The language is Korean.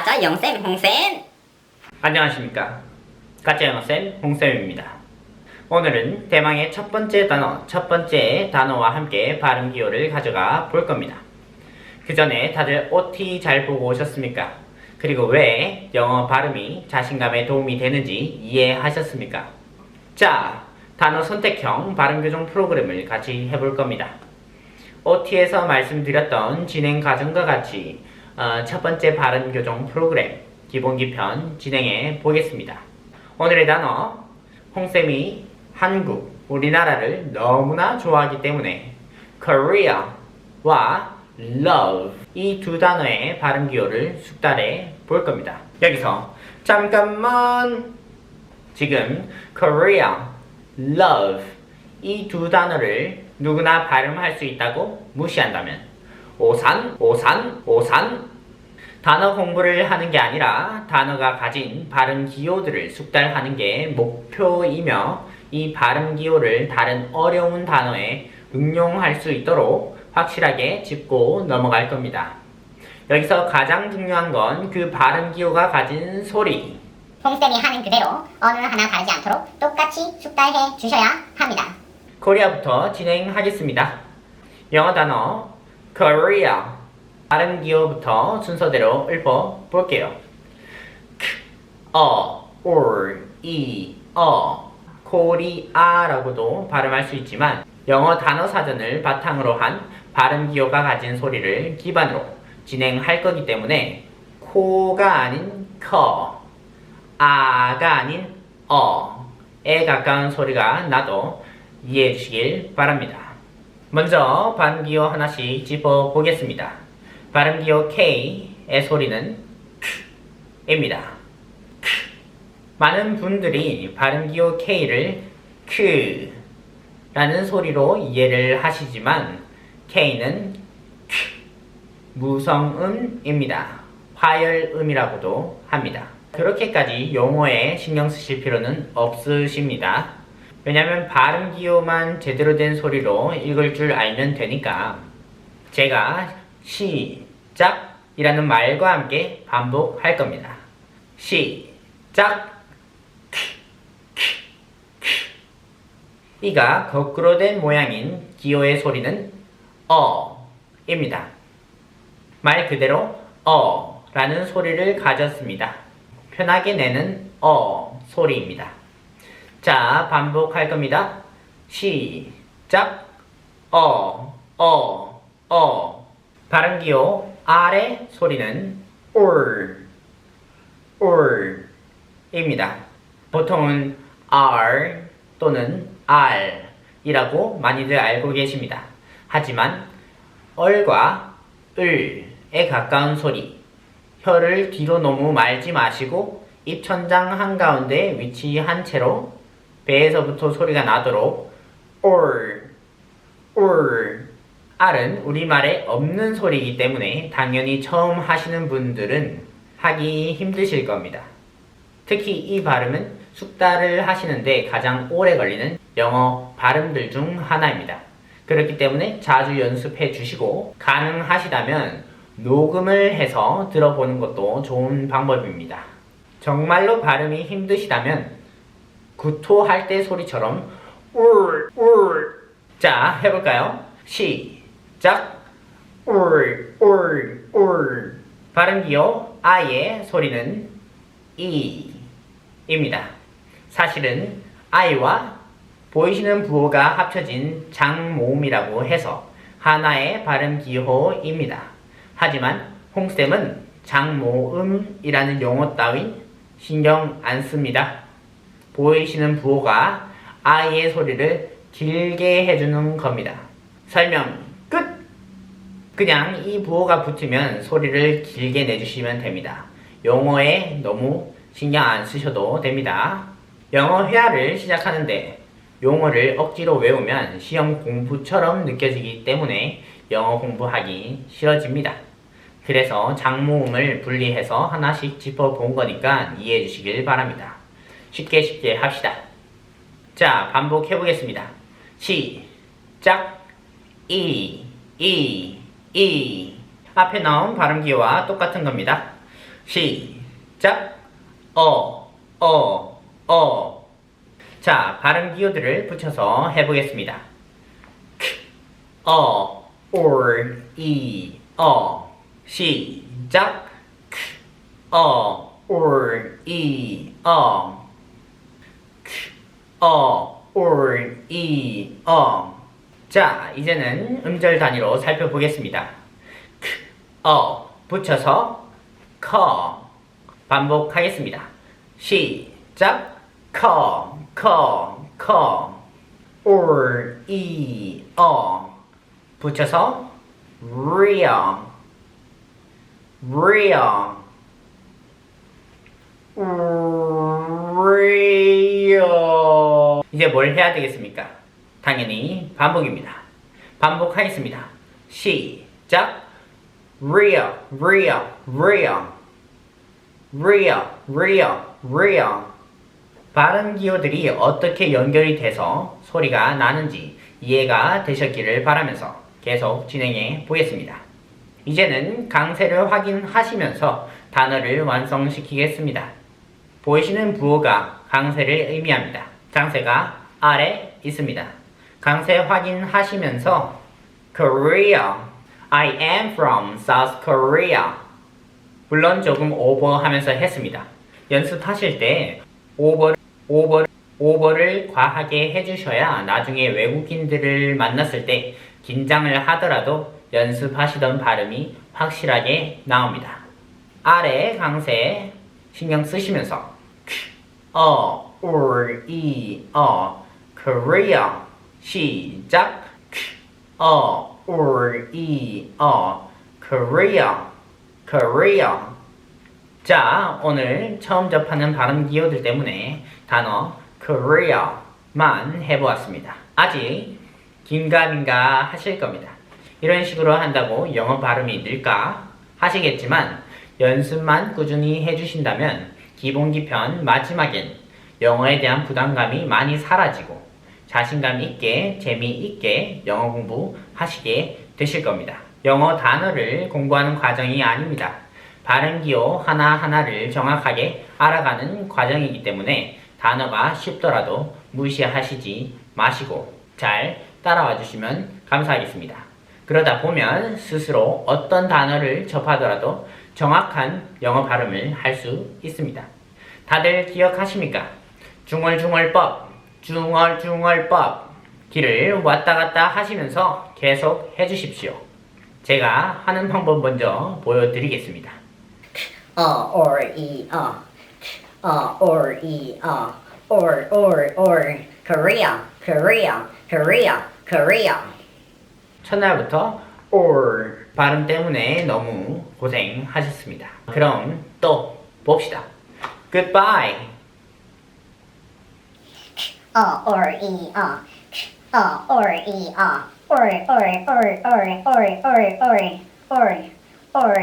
가짜 영쌤 홍쌤 안녕하십니까. 가짜 영어쌤 홍쌤입니다. 오늘은 대망의 첫 번째 단어, 첫 번째 단어와 함께 발음 기호를 가져가 볼 겁니다. 그 전에 다들 OT 잘 보고 오셨습니까? 그리고 왜 영어 발음이 자신감에 도움이 되는지 이해하셨습니까? 자, 단어 선택형 발음 교정 프로그램을 같이 해볼 겁니다. OT에서 말씀드렸던 진행 과정과 같이 어, 첫 번째 발음 교정 프로그램 기본기 편 진행해 보겠습니다. 오늘의 단어 홍쌤이 한국, 우리나라를 너무나 좋아하기 때문에 Korea와 love 이 두 단어의 발음 기호를 숙달해 볼 겁니다. 여기서 잠깐만 지금 Korea, love 이 두 단어를 누구나 발음할 수 있다고 무시한다면 오산, 오산, 오산 단어 공부를 하는 게 아니라 단어가 가진 발음 기호들을 숙달하는 게 목표이며 이 발음 기호를 다른 어려운 단어에 응용할 수 있도록 확실하게 짚고 넘어갈 겁니다. 여기서 가장 중요한 건 그 발음 기호가 가진 소리. 홍쌤이 하는 그대로 어느 하나 다르지 않도록 똑같이 숙달해 주셔야 합니다 코리아부터 진행하겠습니다. 영어 단어 Korea 발음 기호부터 순서대로 읊어 볼게요. 크, 어, 올, 이, 어, 코리아라고도 발음할 수 있지만 영어 단어 사전을 바탕으로 한 발음 기호가 가진 소리를 기반으로 진행할 거기 때문에 코가 아닌 커, 아가 아닌 어에 가까운 소리가 나도 이해해 주시길 바랍니다. 먼저 발음 기호 하나씩 짚어 보겠습니다. 발음 기호 K의 소리는 크입니다. 크. 많은 분들이 발음 기호 K를 크라는 소리로 이해를 하시지만 K는 크, 무성음입니다. 화열음이라고도 합니다. 그렇게까지 용어에 신경 쓰실 필요는 없으십니다. 왜냐면 발음 기호만 제대로 된 소리로 읽을 줄 알면 되니까 제가 시작이라는 말과 함께 반복할 겁니다. 시작 이가 거꾸로 된 모양인 기호의 소리는 어입니다. 말 그대로 어라는 소리를 가졌습니다. 편하게 내는 어 소리입니다. 자, 반복할 겁니다. 시작. 어, 어, 어. 발음 기호 R의 소리는 올, 올입니다. 보통은 R 또는 R이라고 많이들 알고 계십니다. 하지만 얼과 을에 가까운 소리, 혀를 뒤로 너무 말지 마시고 입천장 한가운데 위치한 채로 배에서부터 소리가 나도록 올, 올. R은 우리말에 없는 소리이기 때문에 당연히 처음 하시는 분들은 하기 힘드실 겁니다. 특히 이 발음은 숙달을 하시는데 가장 오래 걸리는 영어 발음들 중 하나입니다. 그렇기 때문에 자주 연습해 주시고 가능하시다면 녹음을 해서 들어보는 것도 좋은 방법입니다. 정말로 발음이 힘드시다면 구토할 때 소리처럼 울, 울. 자, 해볼까요? 시 작. 울, 울, 울. 발음 기호 아의 소리는 이 입니다. 사실은 아이와 보이시는 부호가 합쳐진 장모음이라고 해서 하나의 발음 기호입니다. 하지만 홍쌤은 장모음이라는 용어 따윈 신경 안 씁니다. 보이시는 부호가 아이의 소리를 길게 해주는 겁니다. 설명 끝! 그냥 이 부호가 붙으면 소리를 길게 내주시면 됩니다. 용어에 너무 신경 안 쓰셔도 됩니다. 영어 회화를 시작하는데 용어를 억지로 외우면 시험 공부처럼 느껴지기 때문에 영어 공부하기 싫어집니다. 그래서 장모음을 분리해서 하나씩 짚어본 거니까 이해해 주시길 바랍니다. 쉽게 쉽게 합시다. 자, 반복해 보겠습니다. 시작. 이, 이, 이. 앞에 나온 발음 기호와 똑같은 겁니다. 시작. 어, 어, 어. 자, 발음 기호들을 붙여서 해보겠습니다. 크, 어, 올, 이, 어. 시작. 크, 어, 올, 이, 어. 크, 어, 올, 이, 어. 자, 이제는 음절 단위로 살펴보겠습니다. 크, 어, 붙여서 커. 반복하겠습니다. 시작. 커, 커, 커. 올, 이, 어. 붙여서 real, real, real. 이제 뭘 해야 되겠습니까? 당연히 반복입니다. 반복하겠습니다. 시작. real, real, real, real, real, real. 발음 기호들이 어떻게 연결이 돼서 소리가 나는지 이해가 되셨기를 바라면서 계속 진행해 보겠습니다. 이제는 강세를 확인하시면서 단어를 완성시키겠습니다. 보이시는 부호가 강세를 의미합니다. 강세가 아래 있습니다. 강세 확인하시면서 Korea, I am from South Korea. 물론 조금 오버 하면서 했습니다. 연습하실 때 오버 오버 오버를 과하게 해주셔야 나중에 외국인들을 만났을 때 긴장을 하더라도 연습하시던 발음이 확실하게 나옵니다. 아래 강세 신경 쓰시면서 어, 올, 이, 어, Korea 시작 어, 올, 이, 어, Korea Korea 자, 오늘 처음 접하는 발음 기호들 때문에 단어 Korea만 해보았습니다. 아직 긴가민가 하실 겁니다. 이런 식으로 한다고 영어 발음이 늘까 하시겠지만 연습만 꾸준히 해주신다면 기본기 편 마지막엔 영어에 대한 부담감이 많이 사라지고 자신감 있게 재미있게 영어 공부 하시게 되실 겁니다. 영어 단어를 공부하는 과정이 아닙니다. 발음 기호 하나하나를 정확하게 알아가는 과정이기 때문에 단어가 쉽더라도 무시하시지 마시고 잘 따라와 주시면 감사하겠습니다. 그러다 보면 스스로 어떤 단어를 접하더라도 정확한 영어 발음을 할 수 있습니다. 다들 기억하십니까? 중얼중얼법, 중얼중얼법 길을 왔다 갔다 하시면서 계속 해주십시오. 제가 하는 방법 먼저 보여드리겠습니다. uh, or e uh, uh, or e uh, or or or Korea, Korea, Korea, Korea. 첫날부터 or 발음 때문에 너무 고생하셨습니다. 그럼 또 봅시다. Goodbye. uh, or e or e uh, or or or or or or or or or